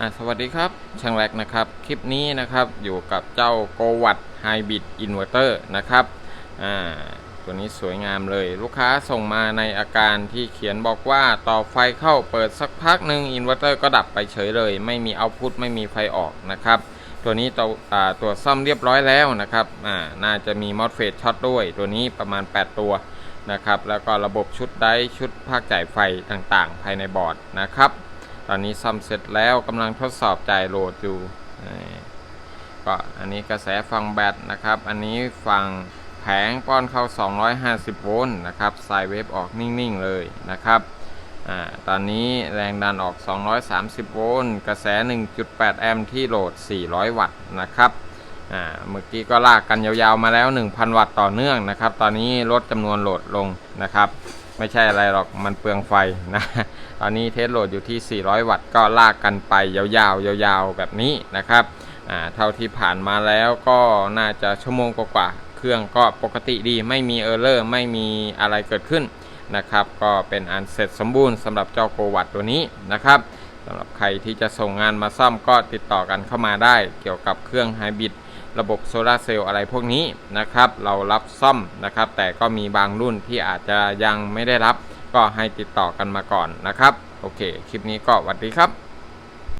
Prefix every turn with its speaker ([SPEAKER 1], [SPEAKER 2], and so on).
[SPEAKER 1] อะสวัสดีครับช่างแรกนะครับ คลิปนี้นะครับอยู่กับเจ้าโกวัตไฮบริดอินเวอร์เตอร์นะครับอ่าตัวนี้สวยงามเลย ลูกค้าส่งมาในอาการที่เขียนบอกว่าต่อไฟเข้าเปิดสักพักหนึ่งอินเวอร์เตอร์ก็ดับไปเฉยเลย ไม่มีเอาพุตไม่มีไฟออกนะครับ ตัวนี้ตัวตัวซ่อมเรียบร้อยแล้วนะครับอ่าน่าจะมีมอสเฟตช็อตด้วย ตัวนี้ประมาณ 8 ตัวนะครับแล้วก็ระบบชุดไดชุดภาคจ่ายไฟต่างๆ ภายในบอร์ดนะครับ ตอนนี้ซ่อมเสร็จแล้วกำลังทดสอบจ่ายโหลดอยู่ก็อันนี้กระแสฟังแบตนะครับ อันนี้ฟังแผงป้อนเข้า 250 โวลต์นะครับสายเวฟออกนิ่งๆเลยนะครับอตอนนี้แรงดันออก 230 โวลต์กระแส 1.8 แอมป์ที่โหลด 400 วัตต์นะครับเมื่อกี้ก็ลากกันยาวๆมาแล้ว 1,000 วัตต์ต่อเนื่องนะครับ ตอนนี้ลดจำนวนโหลดลงนะครับ ไม่ใช่อะไรหรอกมันเปลืองไฟนะตอนนี้เทสโหลดอยู่ที่ 400 วัตต์ก็ลากกันไปยาวๆยาวๆแบบนี้นะครับเท่าที่ผ่านมาแล้วก็น่าจะชั่วโมงกว่าๆเครื่องก็ปกติดีไม่มีเออร์เลอร์ไม่มีอะไรเกิดขึ้นนะครับก็เป็นอันเสร็จสมบูรณ์สำหรับเจ้าโกวัตตัวนี้นะครับสำหรับใครที่จะส่งงานมาซ่อมก็ติดต่อกันเข้ามาได้ เกี่ยวกับเครื่องไฮบริด ระบบโซลาร์เซลล์อะไรพวกนี้นะครับ เรารับซ่อมนะครับ แต่ก็มีบางรุ่นที่อาจจะยังไม่ได้รับ ก็ให้ติดต่อกันมาก่อนนะครับ โอเค คลิปนี้ก็สวัสดีครับ